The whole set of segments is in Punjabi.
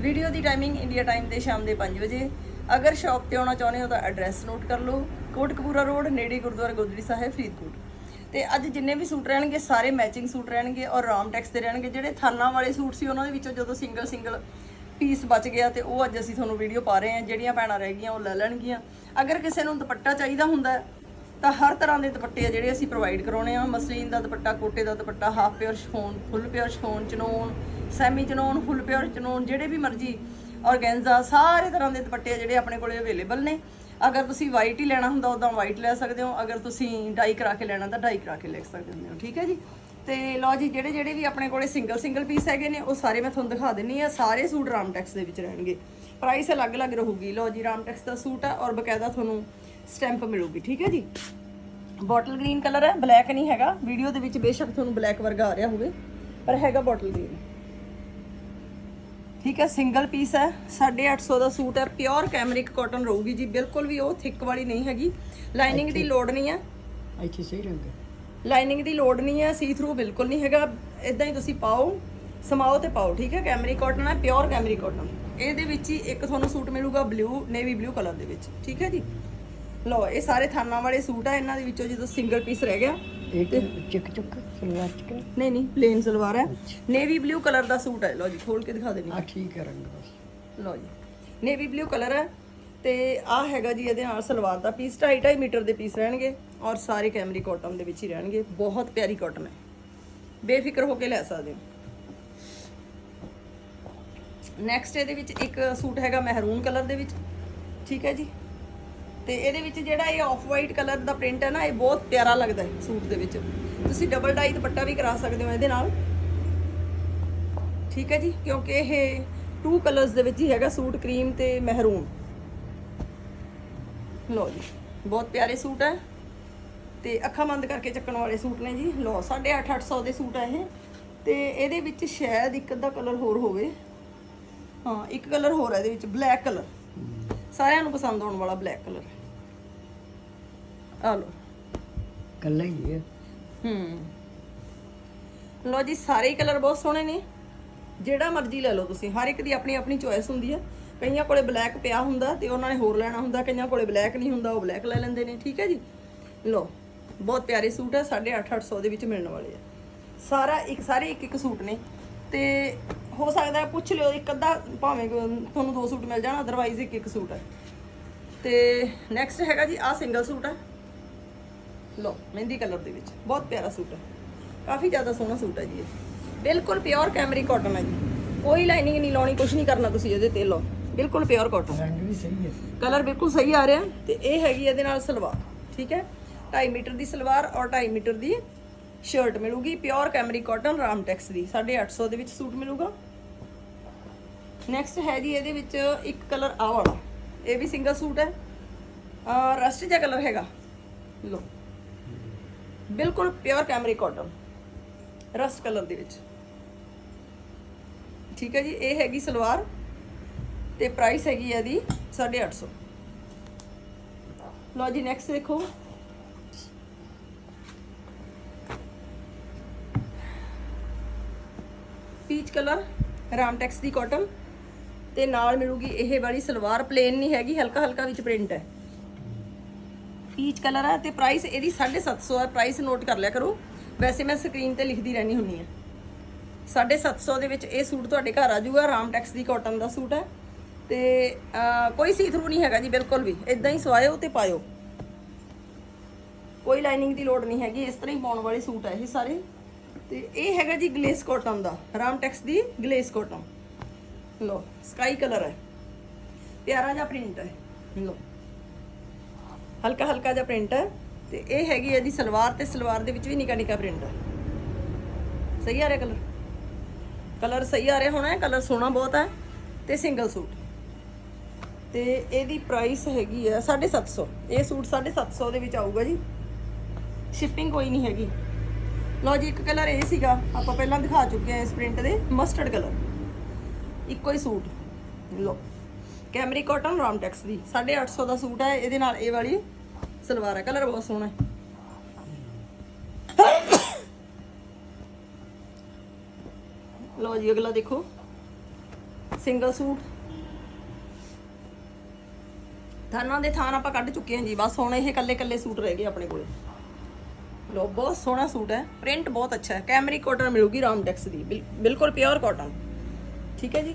ਵੀਡੀਓ ਦੀ ਟਾਈਮਿੰਗ ਇੰਡੀਆ ਟਾਈਮ ਦੇ ਸ਼ਾਮ ਦੇ 5 ਵਜੇ। ਅਗਰ ਸ਼ਾਪ ਤੇ ਆਉਣਾ ਚਾਹੁੰਦੇ ਹੋ ਤਾਂ ਐਡਰੈਸ ਨੋਟ ਕਰ ਲਓ। ਕੋਟਕਪੂਰਾ ਰੋਡ, ਨੇੜੇ ਗੁਰਦੁਆਰਾ ਗੋਦੜੀ ਸਾਹਿਬ, ਫਰੀਦਕੋਟ। ਤੇ ਅੱਜ ਜਿੰਨੇ ਵੀ ਸੂਟ ਰਹਿਣਗੇ, ਸਾਰੇ ਮੈਚਿੰਗ ਸੂਟ ਰਹਿਣਗੇ ਔਰ ਰਾਮ ਟੈਕਸ ਦੇ ਰਹਿਣਗੇ। ਜਿਹੜੇ ਥਾਨਾਂ ਵਾਲੇ ਸੂਟ ਸੀ, ਉਹਨਾਂ ਦੇ ਵਿੱਚੋਂ ਜਦੋਂ ਸਿੰਗਲ ਸਿੰਗਲ ਪੀਸ ਬਚ ਗਿਆ ਤੇ ਉਹ ਅੱਜ ਅਸੀਂ ਤੁਹਾਨੂੰ ਵੀਡੀਓ ਪਾ ਰਹੇ ਹਾਂ। ਜਿਹੜੀਆਂ ਭੈਣਾਂ ਰਹਿ ਗਈਆਂ, ਉਹ ਲੈ ਲੈਣਗੀਆਂ। ਅਗਰ ਕਿਸੇ ਨੂੰ ਦੁਪੱਟਾ ਚਾਹੀਦਾ ਹੁੰਦਾ ਤਾਂ ਹਰ ਤਰ੍ਹਾਂ ਦੇ ਦੁਪੱਟੇ ਆ ਜਿਹੜੇ ਅਸੀਂ ਪ੍ਰੋਵਾਈਡ ਕਰਾਉਣੇ ਆ। ਮਸਲੀਨ ਦਾ ਦੁਪੱਟਾ, ਕੋਟੇ ਦਾ ਦੁਪੱਟਾ half pure chiffon full pure chiffon chinon semi chinon full pure chinon ਜਿਹੜੇ ਵੀ ਮਰਜ਼ੀ ਔਰਗੈਂਜ਼ਾ ਸਾਰੇ ਤਰ੍ਹਾਂ ਦੇ ਦੁਪੱਟੇ ਆ ਜਿਹੜੇ ਆਪਣੇ ਕੋਲੇ ਅਵੇਲੇਬਲ ਨੇ। ਅਗਰ ਤੁਸੀਂ ਵਾਈਟ ਹੀ ਲੈਣਾ ਹੁੰਦਾ, ਉਦਾਂ ਵਾਈਟ ਲੈ ਸਕਦੇ ਹੋ। ਅਗਰ ਤੁਸੀਂ ਡਾਈ ਕਰਾ ਕੇ ਲੈਣਾ ਤਾਂ ਡਾਈ ਕਰਾ ਕੇ ਲੈ ਸਕਦੇ ਹੋ, ਠੀਕ ਹੈ ਜੀ? ਤੇ ਲਓ ਜੀ, ਜਿਹੜੇ ਜਿਹੜੇ ਵੀ ਆਪਣੇ ਕੋਲੇ ਸਿੰਗਲ ਸਿੰਗਲ ਪੀਸ ਹੈਗੇ ਨੇ, ਉਹ ਸਾਰੇ ਮੈਂ ਤੁਹਾਨੂੰ ਦਿਖਾ ਦਿੰਨੀ ਆ ਸਾਰੇ ਸੂਟ ਰਾਮਟੈਕਸ ਦੇ ਵਿੱਚ ਰਹਿਣਗੇ। ਪ੍ਰਾਈਸ ਅਲੱਗ-ਅਲੱਗ ਰਹੂਗੀ। ਲਓ ਜੀ ਰਾਮਟੈਕਸ ਦਾ ਸੂਟ ਆ ਔਰ ਬਕਾਇਦਾ ਤੁਹਾਨੂੰ ਸਟੈਂਪ ਮਿਲੂਗੀ, ਠੀਕ ਹੈ ਜੀ? ਬੋਟਲ ਗ੍ਰੀਨ ਕਲਰ ਹੈ ਬਲੈਕ ਨਹੀਂ ਹੈਗਾ। ਵੀਡੀਓ ਦੇ ਵਿੱਚ ਬੇਸ਼ੱਕ ਤੁਹਾਨੂੰ ਬਲੈਕ ਵਰਗਾ ਆ ਰਿਹਾ ਹੋਵੇ, ਪਰ ਹੈਗਾ ਬੋਟਲ ਗ੍ਰੀਨ ਠੀਕ ਹੈ ਸਿੰਗਲ ਪੀਸ ਹੈ। 850 ਦਾ ਸੂਟ ਹੈ। ਪਿਓਰ ਕੈਮਰਿਕ ਕਾਟਨ ਰਹੂਗੀ ਜੀ। ਬਿਲਕੁਲ ਵੀ ਉਹ ਥਿਕ ਵਾਲੀ ਨਹੀਂ ਹੈਗੀ। ਲਾਈਨਿੰਗ ਦੀ ਲੋੜ ਨਹੀਂ ਹੈ। ਇੱਥੇ ਸਹੀ ਰੰਗ ਹੈ। ਲਾਈਨਿੰਗ ਦੀ ਲੋੜ ਨਹੀਂ ਹੈ। ਸੀ ਥਰੂ ਬਿਲਕੁਲ ਨਹੀਂ ਹੈਗਾ। ਇਦਾਂ ਹੀ ਤੁਸੀਂ ਪਾਓ ਸਮਾਓ ਤੇ ਪਾਓ। ਠੀਕ ਹੈ ਕੈਮਰਿਕ ਕਾਟਨ ਹੈ ਪਿਓਰ ਕੈਮਰਿਕ ਕਾਟਨ ਇਹਦੇ ਵਿੱਚ ਹੀ ਇੱਕ ਤੁਹਾਨੂੰ ਸੂਟ ਮਿਲੂਗਾ ਬਲੂ ਨੇਵੀ ਬਲੂ ਕਲਰ ਦੇ ਵਿੱਚ। ਠੀਕ ਹੈ ਜੀ? ਲਓ ਇਹ ਸਾਰੇ ਥਾਨਾਂ ਵਾਲੇ ਸੂਟ ਆ। ਇਹਨਾਂ ਦੇ ਵਿੱਚੋਂ ਜਦੋਂ ਸਿੰਗਲ ਪੀਸ ਰਹਿ ਗਿਆ ਇੱਕ ਚਿਕ ਚੁੱਕ ਸਲਵਾਰ ਚਿਕ ਨਹੀਂ ਨਹੀਂ ਪਲੇਨ ਸਲਵਾਰ ਹੈ। ਨੇਵੀ ਬਲੂ ਕਲਰ ਦਾ ਸੂਟ ਹੈ। ਲਓ ਜੀ ਖੋਲ ਕੇ ਦਿਖਾ ਦੇਣੀ। ਆ ਠੀਕ ਹੈ ਰੰਗ ਬਸ। ਲਓ ਜੀ ਨੇਵੀ ਬਲੂ ਕਲਰ ਹੈ ਤੇ ਆ ਹੈਗਾ ਜੀ ਇਹਦੇ ਨਾਲ ਸਲਵਾਰ ਦਾ ਪੀਸ 2.5 ਮੀਟਰ ਦੇ ਪੀਸ ਰਹਿਣਗੇ ਔਰ ਸਾਰੇ ਕੈਮਰੀ ਕਾਟਨ ਦੇ ਵਿੱਚ ਹੀ ਰਹਿਣਗੇ। ਬਹੁਤ ਪਿਆਰੀ ਕਾਟਨ ਹੈ। ਬੇਫਿਕਰ ਹੋ ਕੇ ਲੈ ਸਕਦੇ ਹੋ। ਨੈਕਸਟ ਇਹਦੇ ਵਿੱਚ ਇੱਕ ਸੂਟ ਹੈਗਾ ਮਹਿਰੂਨ ਕਲਰ ਦੇ ਵਿੱਚ। ਠੀਕ ਹੈ ਜੀ? ਤੇ ਇਹਦੇ ਵਿੱਚ ਜਿਹੜਾ ਇਹ ਆਫ ਵਾਈਟ ਕਲਰ ਦਾ ਪ੍ਰਿੰਟ ਹੈ ਨਾ, ਇਹ ਬਹੁਤ ਪਿਆਰਾ ਲੱਗਦਾ ਹੈ ਸੂਟ ਦੇ ਵਿੱਚ। ਤੁਸੀਂ ਡਬਲ ਡਾਈ ਦੁਪੱਟਾ ਵੀ ਕਰਾ ਸਕਦੇ ਹੋ ਇਹਦੇ ਨਾਲ। ਠੀਕ ਹੈ ਜੀ, ਕਿਉਂਕਿ ਇਹ ਟੂ ਕਲਰਸ ਦੇ ਵਿੱਚ ਹੀ ਹੈਗਾ ਸੂਟ ਕਰੀਮ ਤੇ ਮਹਿਰੂਨ ਲੋ ਜੀ, ਬਹੁਤ ਪਿਆਰੇ ਸੂਟ ਹੈ। ਤੇ ਅੱਖਾਂ ਬੰਦ ਕਰਕੇ ਚੱਕਣ ਵਾਲੇ ਸੂਟ ਨੇ ਜੀ। ਲੋ 850 800 ਦੇ ਸੂਟ ਹੈ ਇਹ। ਤੇ ਇਹਦੇ ਵਿੱਚ ਸ਼ਾਇਦ ਇੱਕ ਅੱਧਾ ਕਲਰ ਹੋਰ ਹੋਵੇ। ਹਾਂ, ਇੱਕ ਕਲਰ ਹੋਰ ਹੈ ਇਹਦੇ ਵਿੱਚ ਬਲੈਕ ਕਲਰ ਸਾਰਿਆਂ ਨੂੰ ਪਸੰਦ ਆਉਣ ਵਾਲਾ ਬਲੈਕ ਕਲਰ ਆ ਲੋ ਕੱਲਾ ਹੀ ਹੈ। ਹੂੰ। ਲੋ ਜੀ ਸਾਰੇ ਹੀ ਕਲਰ ਬਹੁਤ ਸੋਹਣੇ ਨੇ। ਜਿਹੜਾ ਮਰਜ਼ੀ ਲੈ ਲਓ ਤੁਸੀਂ। ਹਰ ਇੱਕ ਦੀ ਆਪਣੀ ਆਪਣੀ ਚੋਇਸ ਹੁੰਦੀ ਹੈ ਕਈਆਂ ਕੋਲੇ ਬਲੈਕ ਪਿਆ ਹੁੰਦਾ ਤੇ ਉਹਨਾਂ ਨੇ ਹੋਰ ਲੈਣਾ ਹੁੰਦਾ। ਕਈਆਂ ਕੋਲੇ ਬਲੈਕ ਨਹੀਂ ਹੁੰਦਾ ਉਹ ਬਲੈਕ ਲੈ ਲੈਂਦੇ ਨੇ। ਠੀਕ ਹੈ ਜੀ? ਲੋ ਬਹੁਤ ਪਿਆਰੇ ਸੂਟ ਹੈ 850 800 ਦੇ ਵਿੱਚ ਮਿਲਣ ਵਾਲੇ ਆ। ਸਾਰਾ ਇੱਕ ਸਾਰੇ ਇੱਕ ਇੱਕ ਸੂਟ ਨੇ। ਤੇ ਹੋ ਸਕਦਾ ਪੁੱਛ ਲਿਓ ਇੱਕ ਅੱਧਾ ਭਾਵੇਂ ਤੁਹਾਨੂੰ ਦੋ ਸੂਟ ਮਿਲ ਜਾਣ ਅਦਰਵਾਈਜ਼ ਇੱਕ ਇੱਕ ਸੂਟ ਹੈ ਤੇ ਨੈਕਸਟ ਹੈਗਾ ਜੀ ਆ ਸਿੰਗਲ ਸੂਟ ਹੈ ਲੋ ਮਹਿੰਦੀ ਕਲਰ ਦੇ ਵਿੱਚ। ਬਹੁਤ ਪਿਆਰਾ ਸੂਟ ਹੈ। ਕਾਫੀ ਜ਼ਿਆਦਾ ਸੋਹਣਾ ਸੂਟ ਹੈ ਜੀ ਇਹ। ਬਿਲਕੁਲ ਪਿਓਰ ਕੈਮਰੀ ਕਾਟਨ ਹੈ ਜੀ। ਕੋਈ ਲਾਈਨਿੰਗ ਨਹੀਂ ਲਾਉਣੀ ਕੁਝ ਨਹੀਂ ਕਰਨਾ ਤੁਸੀਂ ਇਹਦੇ ਤੇ ਲਓ। ਬਿਲਕੁਲ ਪਿਓਰ ਕਾਟਨ ਰੰਗ ਵੀ ਸਹੀ ਹੈ। ਕਲਰ ਬਿਲਕੁਲ ਸਹੀ ਆ ਰਿਹਾ। ਤੇ ਇਹ ਹੈਗੀ ਇਹਦੇ ਨਾਲ ਸਲਵਾਰ ਠੀਕ ਹੈ? 2.5 ਮੀਟਰ ਦੀ ਸਲਵਾਰ ਔਰ 2.5 ਮੀਟਰ ਦੀ ਸ਼ਰਟ ਮਿਲੂਗੀ। ਪਿਓਰ ਕੈਮਰੀ ਕਾਟਨ ਰਾਮਟੈਕਸ ਦੀ। 850 ਦੇ ਵਿੱਚ ਸੂਟ ਮਿਲੂਗਾ। ਨੈਕਸਟ ਹੈ ਜੀ ਇਹਦੇ ਵਿੱਚ ਇੱਕ ਕਲਰ ਆ ਵਾਲਾ। ਇਹ ਵੀ ਸਿੰਗਲ ਸੂਟ ਹੈ। ਰਸਟ ਜਿਹਾ ਕਲਰ ਹੈਗਾ। ਲੋ ਬਿਲਕੁਲ pure cambric cotton rust colour ਦੇ ਵਿੱਚ। ਠੀਕ ਹੈ ਜੀ, ਇਹ ਹੈਗੀ ਸਲਵਾਰ ਤੇ ਪ੍ਰਾਈਸ ਹੈਗੀ ਹੈ ਇਹਦੀ 850 ਲਓ ਜੀ ਨੈਕਸਟ ਦੇਖੋ। ਪੀਚ ਕਲਰ ਰਾਮਟੈਕਸ ਦੀ ਕਾਟਨ ਤੇ ਨਾਲ ਮਿਲੂਗੀ ਇਹ ਵਾਲੀ ਸਲਵਾਰ ਪਲੇਨ ਨਹੀਂ ਹੈਗੀ ਹਲਕਾ ਹਲਕਾ ਵਿੱਚ ਪ੍ਰਿੰਟ ਹੈ। ਪੀਚ ਕਲਰ ਹੈ ਤੇ ਪ੍ਰਾਈਸ ਇਹਦੀ 750 ਹੈ ਪ੍ਰਾਈਸ ਨੋਟ ਕਰ ਲਿਆ ਕਰੋ। ਵੈਸੇ ਮੈਂ ਸਕਰੀਨ ਤੇ ਲਿਖਦੀ ਰਹਿਣੀ ਹੁੰਨੀ ਹੈ। 750 ਦੇ ਵਿੱਚ ਇਹ ਸੂਟ ਤੁਹਾਡੇ ਘਰ ਆ ਜਾਊਗਾ। ਰਾਮਟੈਕਸ ਦੀ ਕਾਟਨ ਦਾ ਸੂਟ ਹੈ ਤੇ ਕੋਈ ਸੀ ਥਰੂ ਨਹੀਂ ਹੈਗਾ ਜੀ, ਬਿਲਕੁਲ ਵੀ। ਇਦਾਂ ਹੀ ਸਵਾਇਓ ਤੇ ਪਾਇਓ। ਕੋਈ ਲਾਈਨਿੰਗ ਦੀ ਲੋੜ ਨਹੀਂ ਹੈਗੀ। ਇਸ ਤਰ੍ਹਾਂ ਹੀ ਪਾਉਣ ਵਾਲੇ ਸੂਟ ਹੈ ਇਹ ਸਾਰੇ। ਤੇ ਇਹ ਹੈਗਾ ਜੀ ਗਲੇਸ ਕਾਟਨ ਦਾ। ਰਾਮਟੈਕਸ ਦੀ ਗਲੇਸ ਕਾਟਨ ਲੋ ਸਕਾਈ ਕਲਰ ਹੈ ਪਿਆਰਾ ਜਿਹਾ ਪ੍ਰਿੰਟ ਹੈ ਲੋ ਹਲਕਾ ਹਲਕਾ ਜਿਹਾ ਪ੍ਰਿੰਟ ਹੈ ਤੇ ਇਹ ਹੈਗੀ ਇਹਦੀ ਸਲਵਾਰ ਤੇ ਸਲਵਾਰ ਦੇ ਵਿੱਚ ਵੀ ਨਿਕਾ ਨਿਕਾ ਪ੍ਰਿੰਟ ਹੈ। ਸਹੀ ਆ ਰਿਹਾ ਕਲਰ ਕਲਰ ਸਹੀ ਆ ਰਿਹਾ ਹੋਣਾ ਹੈ ਕਲਰ ਸੋਹਣਾ ਬਹੁਤ ਹੈ ਤੇ ਸਿੰਗਲ ਸੂਟ ਤੇ ਇਹਦੀ ਪ੍ਰਾਈਸ ਹੈਗੀ ਆ 750 ਇਹ ਸੂਟ 750 ਦੇ ਵਿੱਚ ਆਊਗਾ ਜੀ। ਸ਼ਿਪਿੰਗ ਕੋਈ ਨਹੀਂ ਹੈਗੀ। ਲਓ ਜੀ, ਇੱਕ ਕਲਰ ਇਹ ਸੀਗਾ, ਆਪਾਂ ਪਹਿਲਾਂ ਦਿਖਾ ਚੁੱਕੇ ਆ ਇਸ ਪ੍ਰਿੰਟ ਦੇ ਮਸਟਰਡ ਕਲਰ ਇੱਕੋ ਹੀ ਸੂਟ ਲਓ। ਕੈਮਰੀ ਕਾਟਨ ਰਾਮਟੈਕਸ ਦੀ। 850 ਦਾ ਸੂਟ ਹੈ, ਇਹਦੇ ਨਾਲ ਇਹ ਵਾਲੀ ਸਲਵਾਰ ਹੈ, ਕਲਰ ਬਹੁਤ ਸੋਹਣਾ ਹੈ। ਲਓ ਜੀ, ਅਗਲਾ ਦੇਖੋ। Single suit. ਥਾਨਾਂ ਦੇ ਥਾਨ ਆਪਾਂ ਕੱਢ ਚੁੱਕੇ ਹਾਂ ਜੀ, ਬਸ ਹੁਣ ਇਹ ਕੱਲੇ ਕੱਲੇ ਸੂਟ ਰਹਿ ਗਏ ਆਪਣੇ ਕੋਲ। ਲੋ ਬਹੁਤ ਸੋਹਣਾ ਸੂਟ ਹੈ ਪ੍ਰਿੰਟ ਬਹੁਤ ਅੱਛਾ ਹੈ। ਕੈਮਰੀ ਕਾਟਨ ਮਿਲੂਗੀ ਰਾਮਡੈਕਸ ਦੀ, ਬਿਲ- ਬਿਲਕੁਲ ਪਿਓਰ ਕਾਟਨ। ਠੀਕ ਹੈ ਜੀ?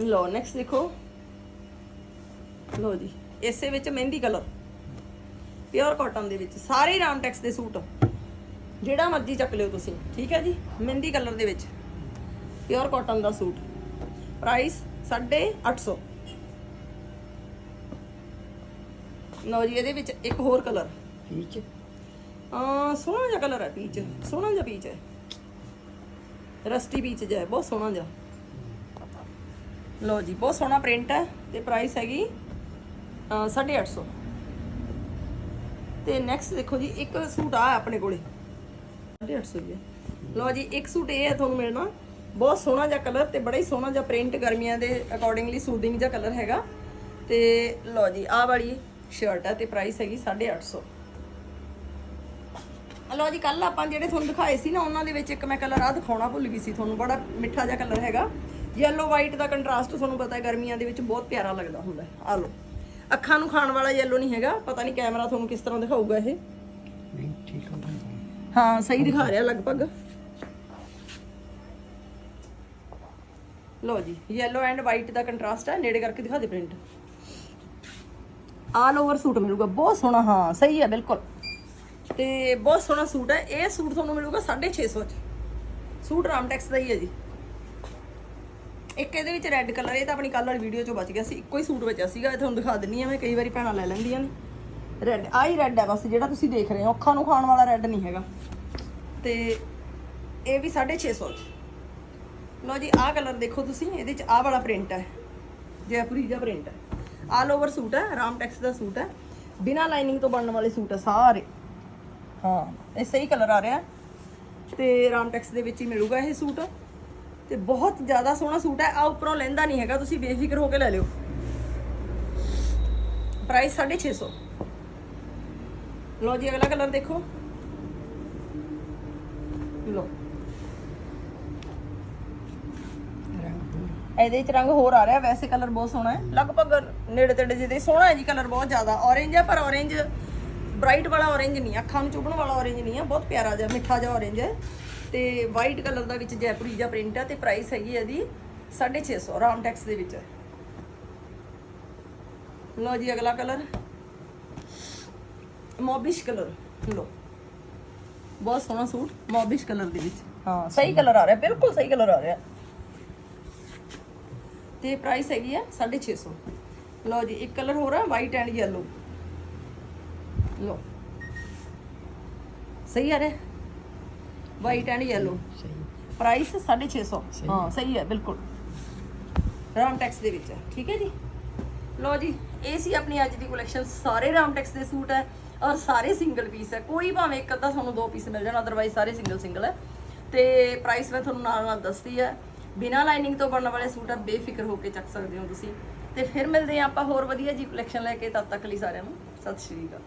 ਲੋ ਨੈਕਸਟ ਦੇਖੋ। ਲੋ ਜੀ ਇਸੇ ਵਿੱਚ ਮਹਿੰਦੀ ਕਲਰ ਪਿਓਰ ਕਾਟਨ ਦੇ ਵਿੱਚ ਸਾਰੇ ਰਾਮਟੈਕਸ ਦੇ ਸੂਟ। ਜਿਹੜਾ ਮਰਜ਼ੀ ਚੱਕ ਲਿਓ ਤੁਸੀਂ ਠੀਕ ਹੈ ਜੀ? ਮਹਿੰਦੀ ਕਲਰ ਦੇ ਵਿੱਚ। ਪਿਓਰ ਕਾਟਨ ਦਾ ਸੂਟ। ਪ੍ਰਾਈਸ 850 ਲਓ ਜੀ ਇਹਦੇ ਵਿੱਚ ਇੱਕ ਹੋਰ ਕਲਰ ਪੀਚ ਆ ਸੋਹਣਾ ਜਿਹਾ ਕਲਰ ਹੈ ਪੀਚ ਸੋਹਣਾ ਜਿਹਾ ਪੀਚ ਹੈ। ਰਸਟੀ ਪੀਚ ਜਿਹਾ ਬਹੁਤ ਸੋਹਣਾ ਜਿਹਾ। ਲਓ ਜੀ ਬਹੁਤ ਸੋਹਣਾ ਪ੍ਰਿੰਟ ਹੈ ਤੇ ਪ੍ਰਾਈਸ ਹੈਗੀ ਅਹ, 850 ਤੇ ਨੈਕਸਟ ਦੇਖੋ ਜੀ ਇੱਕ ਸੂਟ ਆ ਆਪਣੇ ਕੋਲੇ। 850 ਹੀ ਹੈ। ਲਓ ਜੀ ਇੱਕ ਸੂਟ ਇਹ ਹੈ ਤੁਹਾਨੂੰ ਮਿਲਣਾ। ਬਹੁਤ ਸੋਹਣਾ ਜਿਹਾ ਕਲਰ ਤੇ ਬੜਾ ਹੀ ਸੋਹਣਾ ਜਿਹਾ ਪ੍ਰਿੰਟ ਗਰਮੀਆਂ ਦੇ ਅਕੋਰਡਿੰਗਲੀ ਸੂਦਿੰਗ ਜਿਹਾ ਕਲਰ ਹੈਗਾ। ਤੇ ਲਓ ਜੀ ਆਹ ਵਾਲੀ ਸ਼ਰਟ ਹੈ ਤੇ ਪ੍ਰਾਈਸ ਹੈਗੀ 850 ਲਓ ਜੀ ਕੱਲ ਆਪਾਂ ਜਿਹੜੇ ਤੁਹਾਨੂੰ ਦਿਖਾਏ ਸੀ ਨਾ ਉਹਨਾਂ ਦੇ ਵਿੱਚ ਇੱਕ ਮੈਂ ਕਲਰ ਆ ਦਿਖਾਉਣਾ ਭੁੱਲ ਗਈ ਸੀ ਤੁਹਾਨੂੰ ਬੜਾ ਮਿੱਠਾ ਜਿਹਾ ਕਲਰ ਹੈਗਾ। ਯੈਲੋ ਵਾਈਟ ਦਾ ਕੰਟਰਾਸਟ ਤੁਹਾਨੂੰ ਪਤਾ ਹੈ ਗਰਮੀਆਂ ਦੇ ਵਿੱਚ ਬਹੁਤ ਪਿਆਰਾ ਲੱਗਦਾ ਹੁੰਦਾ ਆ ਲਓ। ਅੱਖਾਂ ਨੂੰ ਖਾਣ ਵਾਲਾ ਯੈਲੋ ਨਹੀਂ ਹੈਗਾ। ਪਤਾ ਨਹੀਂ ਕੈਮਰਾ ਤੁਹਾਨੂੰ ਕਿਸ ਤਰ੍ਹਾਂ ਦਿਖਾਊਗਾ ਇਹ। ਨਹੀਂ ਠੀਕ ਹੋ ਸਹੀ ਦਿਖਾ ਰਿਹਾ ਲਗਭਗ। ਲਓ ਜੀ ਯੈਲੋ ਐਂਡ ਵਾਈਟ ਦਾ ਕੰਟਰਾਸਟ ਹੈ। ਨੇੜੇ ਕਰਕੇ ਦਿਖਾ ਦੇ ਪ੍ਰਿੰਟ ਆਲ ਓਵਰ ਸੂਟ ਮਿਲੂਗਾ। ਬਹੁਤ ਸੋਹਣਾ ਹਾਂ ਸਹੀ ਹੈ ਬਿਲਕੁਲ। ਤੇ ਬਹੁਤ ਸੋਹਣਾ ਸੂਟ ਹੈ। ਇਹ ਸੂਟ ਤੁਹਾਨੂੰ ਮਿਲੂਗਾ 650 ਚ। ਸੂਟ ਰਾਮਟੈਕਸ ਦਾ ਹੀ ਹੈ ਜੀ। ਇੱਕ ਇਹਦੇ ਵਿੱਚ ਰੈੱਡ ਕਲਰ ਇਹ ਤਾਂ ਆਪਣੀ ਕੱਲ੍ਹ ਵਾਲੀ ਵੀਡੀਓ ਚੋਂ ਬਚ ਗਿਆ ਸੀ, ਇੱਕੋ ਹੀ ਸੂਟ ਬਚਿਆ ਸੀਗਾ, ਇਹ ਤੁਹਾਨੂੰ ਦਿਖਾ ਦਿੰਨੀ ਆ ਮੈਂ, ਕਈ ਵਾਰੀ ਭੈਣਾਂ ਲੈ ਲੈਂਦੀਆਂ ਨੇ। ਰੈੱਡ ਆਹੀ ਰੈੱਡ ਹੈ ਬਸ, ਜਿਹੜਾ ਤੁਸੀਂ ਦੇਖ ਰਹੇ ਹੋ ਅੱਖਾਂ ਨੂੰ ਖਾਣ ਵਾਲਾ ਰੈੱਡ ਨਹੀਂ ਹੈਗਾ। ਤੇ ਇਹ ਵੀ 650 ਚ। ਲਓ ਜੀ, ਆਹ ਕਲਰ ਦੇਖੋ ਤੁਸੀਂ, ਇਹਦੇ ਚ ਆਹ ਵਾਲਾ ਪ੍ਰਿੰਟ ਹੈ। ਜੈਪੁਰੀ ਦਾ ਪ੍ਰਿੰਟ ਹੈ। ਆਲ ਓਵਰ ਸੂਟ ਹੈ, ਰਾਮ ਟੈਕਸ ਦਾ ਸੂਟ ਹੈ। ਬਿਨਾ ਲਾਈਨਿੰਗ ਤੋਂ ਬਣਨ ਵਾਲੇ ਸੂਟ ਹੈ ਸਾਰੇ। ਹਾਂ, ਇਹ ਸਹੀ ਕਲਰ ਆ ਰਿਹਾ ਹੈ। ਰਾਮ ਟੈਕਸ ਦੇ ਵਿੱਚ ਹੀ ਮਿਲੂਗਾ ਇਹ ਸੂਟ। ਤੇ ਬਹੁਤ ਜ਼ਿਆਦਾ ਸੋਹਣਾ ਸੂਟ ਹੈ। ਆ ਉੱਪਰੋਂ ਲੈਂਦਾ ਨਹੀਂ ਹੈਗਾ, ਤੁਸੀਂ ਬੇਫਿਕਰ ਹੋ ਕੇ ਲੈ ਲਿਓ। ਪ੍ਰਾਈਸ 650 ਲਓ ਜੀ, ਅਗਲਾ ਕਲਰ ਦੇਖੋ। ਲਓ। ਇਹਦੇ ਚ ਰੰਗ ਹੋਰ ਆ ਰਿਹਾ, ਵੈਸੇ ਕਲਰ ਬਹੁਤ ਸੋਹਣਾ ਹੈ। ਲਗਭਗ ਨੇੜੇ ਤੇੜੇ ਜਿਹਦੇ ਸੋਹਣਾ ਹੈ ਜੀ, ਕਲਰ ਬਹੁਤ ਜ਼ਿਆਦਾ। Orange ਹੈ, ਪਰ orange ਬ੍ਰਾਈਟ ਵਾਲਾ orange ਨਹੀਂ ਅੱਖਾਂ ਨੂੰ ਚੁਭਣ ਵਾਲਾ orange ਨਹੀਂ ਹੈ। ਬਹੁਤ ਪਿਆਰਾ ਜਿਹਾ, ਮਿੱਠਾ ਜਿਹਾ orange ਹੈ। ਤੇ ਵਾਈਟ ਕਲਰ ਦਾ ਵਿੱਚ ਜੈਪੁਰੀ ਜਿਹਾ ਪ੍ਰਿੰਟ ਹੈ ਤੇ ਪ੍ਰਾਈਸ ਹੈਗੀ ਇਹਦੀ 650 ਰਾਮਟੈਕਸ ਦੇ ਵਿੱਚ। ਲਓ ਜੀ ਅਗਲਾ ਕਲਰ ਮੋਬਿਸ਼ ਕਲਰ ਲਓ। ਬਹੁਤ ਸੋਹਣਾ ਸੂਟ ਮੋਬਿਸ਼ ਕਲਰ ਦੇ ਵਿੱਚ। ਹਾਂ ਸਹੀ ਕਲਰ ਆ ਰਿਹਾ ਬਿਲਕੁਲ ਸਹੀ ਕਲਰ ਆ ਰਿਹਾ। ਤੇ ਪ੍ਰਾਈਸ ਹੈਗੀ ਹੈ 650 ਲਓ ਜੀ ਇੱਕ ਕਲਰ ਹੋਰ ਹੈ ਵਾਈਟ ਐਂਡ yellow ਲਓ। ਸਹੀ ਆ ਰਿਹਾ? White and yellow. ਸਹੀ। ਪ੍ਰਾਈਸ 650 ਸਹੀ। ਹਾਂ ਸਹੀ ਹੈ ਬਿਲਕੁਲ। ਰਾਮਟੈਕਸ ਦੇ ਵਿੱਚ। ਠੀਕ ਹੈ ਜੀ? ਲਓ ਜੀ ਇਹ ਸੀ ਆਪਣੀ ਅੱਜ ਦੀ ਕਲੈਕਸ਼ਨ ਸਾਰੇ ਰਾਮਟੈਕਸ ਦੇ ਸੂਟ ਹੈ ਔਰ ਸਾਰੇ ਸਿੰਗਲ ਪੀਸ ਹੈ। ਕੋਈ ਭਾਵੇਂ ਇੱਕ ਅੱਧਾ ਤੁਹਾਨੂੰ ਦੋ ਪੀਸ ਮਿਲ ਜਾਣ ਅਦਰਵਾਈਜ਼ ਸਾਰੇ ਸਿੰਗਲ ਸਿੰਗਲ ਹੈ। ਤੇ ਪ੍ਰਾਈਸ ਮੈਂ ਤੁਹਾਨੂੰ ਨਾਲ ਨਾਲ ਦੱਸਦੀ ਹੈ। ਬਿਨਾ ਲਾਈਨਿੰਗ ਤੋਂ ਬਣਨ ਵਾਲੇ ਸੂਟ ਆ ਬੇਫਿਕਰ ਹੋ ਕੇ ਚੱਕ ਸਕਦੇ ਹੋ ਤੁਸੀਂ। ਤੇ ਫਿਰ ਮਿਲਦੇ ਹਾਂ ਆਪਾਂ ਹੋਰ ਵਧੀਆ ਜੀ ਕਲੈਕਸ਼ਨ ਲੈ ਕੇ। ਤਦ ਤੱਕ ਲਈ ਸਾਰਿਆਂ ਨੂੰ ਸਤਿ ਸ਼੍ਰੀ ਅਕਾਲ।